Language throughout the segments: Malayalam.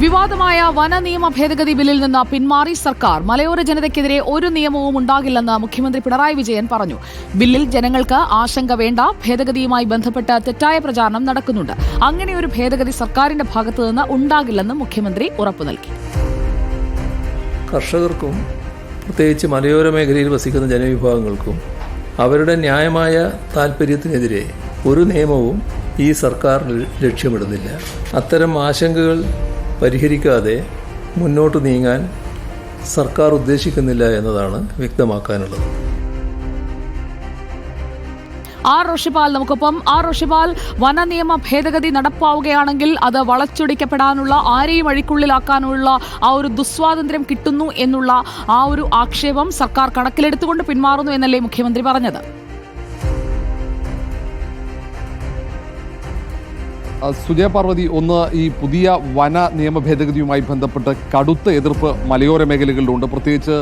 വിവാദമായ വന നിയമ ഭേദഗതി ബില്ലിൽ നിന്ന് പിന്മാറി സർക്കാർ. മലയോര ജനതയ്ക്കെതിരെ ഒരു നിയമവും ഉണ്ടാകില്ലെന്ന് മുഖ്യമന്ത്രി പിണറായി വിജയൻ പറഞ്ഞു. ബില്ലിൽ ജനങ്ങൾക്ക് ആശങ്ക വേണ്ട ഭേദഗതിയുമായി ബന്ധപ്പെട്ട് തെറ്റായ പ്രചാരണം നടക്കുന്നുണ്ട്. അങ്ങനെ ഒരു ഭേദഗതി സർക്കാരിന്റെ ഭാഗത്തു നിന്ന് ഉണ്ടാകില്ലെന്നും മുഖ്യമന്ത്രി ഉറപ്പു നൽകി. കർഷകർക്കും പ്രത്യേകിച്ച് മലയോര മേഖലയിൽ വസിക്കുന്ന ജനവിഭാഗങ്ങൾക്കും അവരുടെ ന്യായമായ താൽപ്പര്യത്തിനെതിരെ ഒരു നിയമവും ഈ സർക്കാർ ലക്ഷ്യമിടുന്നില്ല. അത്തരം ആശങ്കകൾ പരിഹരിക്കാതെ മുന്നോട്ട് നീങ്ങാൻ സർക്കാർ ഉദ്ദേശിക്കുന്നില്ല എന്നതാണ് വ്യക്തമാക്കാനുള്ളത്. ആർ റോഷിപാൽ നമുക്കൊപ്പം. ആർ റോഷിപാൽ വന നിയമ ഭേദഗതി നടപ്പാവുകയാണെങ്കിൽ അത് വളച്ചൊടിക്കപ്പെടാനുള്ള ആരെയും വഴിക്കുള്ളിലാക്കാനുള്ള ആ ഒരു ദുസ്വാതന്ത്ര്യം കിട്ടുന്നു എന്നുള്ള ആ ഒരു ആക്ഷേപം സർക്കാർ കണക്കിലെടുത്തുകൊണ്ട് പിന്മാറുന്നു എന്നല്ലേ മുഖ്യമന്ത്രി പറഞ്ഞത്? സുജയ പാർവതി ഒന്ന് ഈ പുതിയ വന നിയമ ഭേദഗതിയുമായി ബന്ധപ്പെട്ട് കടുത്ത എതിർപ്പ് മലയോര മേഖലകളിലുണ്ട്. പ്രത്യേകിച്ച്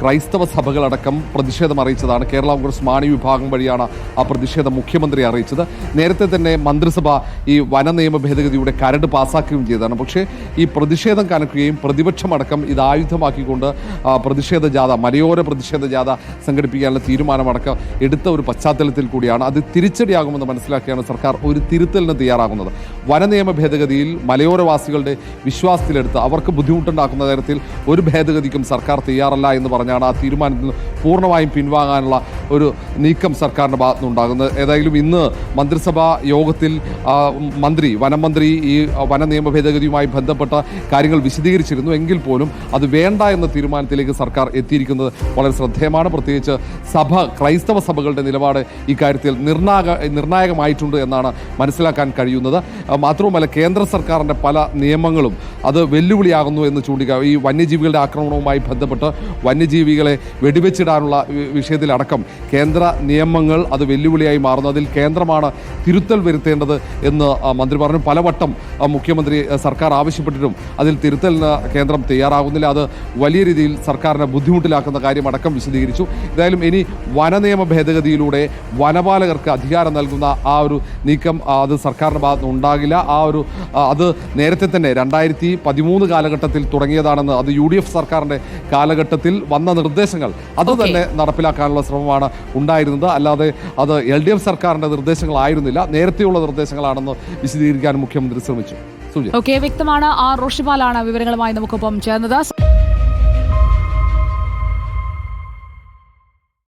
ക്രൈസ്തവ സഭകളടക്കം പ്രതിഷേധം അറിയിച്ചതാണ്. കേരള കോൺഗ്രസ് മാണി വിഭാഗം വഴിയാണ് ആ പ്രതിഷേധം മുഖ്യമന്ത്രി അറിയിച്ചത്. നേരത്തെ തന്നെ മന്ത്രിസഭ ഈ വന നിയമ ഭേദഗതിയുടെ കരട് പാസാക്കുകയും ചെയ്തതാണ്. പക്ഷേ ഈ പ്രതിഷേധം കനക്കുകയും പ്രതിപക്ഷമടക്കം ഇത് ആയുധമാക്കിക്കൊണ്ട് പ്രതിഷേധ ജാഥ മലയോര പ്രതിഷേധ ജാഥ സംഘടിപ്പിക്കാനുള്ള തീരുമാനമടക്കം എടുത്ത ഒരു പശ്ചാത്തലത്തിൽ കൂടിയാണ്. അത് തിരിച്ചടിയാകുമെന്ന് മനസ്സിലാക്കിയാണ് സർക്കാർ ഒരു തിരുത്തലിന് തയ്യാറാകുന്നത്. വനനിയമ ഭേദഗതിയിൽ മലയോരവാസികളുടെ വിശ്വാസത്തിലെടുത്ത് അവർക്ക് ബുദ്ധിമുട്ടുണ്ടാക്കുന്ന തരത്തിൽ ഒരു ഭേദഗതിക്കും സർക്കാർ തയ്യാറല്ല എന്ന് പറഞ്ഞാണ് ആ തീരുമാനത്തിൽ പൂർണമായും പിൻവാങ്ങാനുള്ള ഒരു നീക്കം സർക്കാരിന്റെ ഭാഗത്തുനിന്നുണ്ടാകുന്നത് ഏതായാലും ഇന്ന് മന്ത്രിസഭാ യോഗത്തിൽ മന്ത്രി വനമന്ത്രി ഈ വന നിയമ ഭേദഗതിയുമായി ബന്ധപ്പെട്ട കാര്യങ്ങൾ വിശദീകരിച്ചിരുന്നു. എങ്കിൽ പോലും അത് വേണ്ട എന്ന തീരുമാനത്തിലേക്ക് സർക്കാർ എത്തിയിരിക്കുന്നത് വളരെ ശ്രദ്ധേയമാണ്. പ്രത്യേകിച്ച് സഭ ക്രൈസ്തവ സഭകളുടെ നിലപാട് ഇക്കാര്യത്തിൽ നിർണായക നിർണായകമായിട്ടുണ്ട് എന്നാണ് മനസ്സിലാക്കാൻ കഴിയുന്നത്. മാത്രവുമല്ല കേന്ദ്ര സർക്കാരിന്റെ പല നിയമങ്ങളും അത് വെല്ലുവിളിയാകുന്നു എന്ന് ചൂണ്ടിക്കാ ഈ വന്യജീവികളുടെ ആക്രമണവുമായി ബന്ധപ്പെട്ട് വന്യജീവികളെ വെടിവെച്ചിടാനുള്ള വിഷയത്തിലടക്കം കേന്ദ്ര നിയമങ്ങൾ അത് വെല്ലുവിളിയായി മാറുന്നു. അതിൽ കേന്ദ്രമാണ് തിരുത്തൽ വരുത്തേണ്ടത് എന്ന് മന്ത്രി പറഞ്ഞു. പലവട്ടം മുഖ്യമന്ത്രി സർക്കാർ ആവശ്യപ്പെട്ടിട്ടും അതിൽ തിരുത്തലിന് കേന്ദ്രം തയ്യാറാകുന്നില്ല. അത് വലിയ രീതിയിൽ സർക്കാരിനെ ബുദ്ധിമുട്ടിലാക്കുന്ന കാര്യമടക്കം വിശദീകരിച്ചു. എന്തായാലും ഇനി വനനിയമ ഭേദഗതിയിലൂടെ വനപാലകർക്ക് അധികാരം നൽകുന്ന ആ ഒരു നീക്കം അത് സർക്കാരിന്റെ ഭാഗത്ത് ഉണ്ടാകില്ല. ആ ഒരു അത് നേരത്തെ തന്നെ രണ്ടായിരത്തി പതിമൂന്ന് കാലഘട്ടത്തിൽ തുടങ്ങിയതാണെന്ന് അത് യു ഡി എഫ് സർക്കാരിന്റെ കാലഘട്ടത്തിൽ വന്ന നിർദ്ദേശങ്ങൾ അത് തന്നെ നടപ്പിലാക്കാനുള്ള ശ്രമമാണ് ഉണ്ടായിരുന്നത്. അല്ലാതെ അത് എൽ ഡി എഫ് സർക്കാരിന്റെ നിർദ്ദേശങ്ങളായിരുന്നില്ല. നേരത്തെയുള്ള നിർദ്ദേശങ്ങളാണെന്ന് വിശദീകരിക്കാൻ മുഖ്യമന്ത്രി ശ്രമിച്ചു. ഓക്കെ വ്യക്തമാണ്. ആ റോഷിപാലാണ് വിവരങ്ങളുമായി നമുക്കൊപ്പം ചേർന്നത്.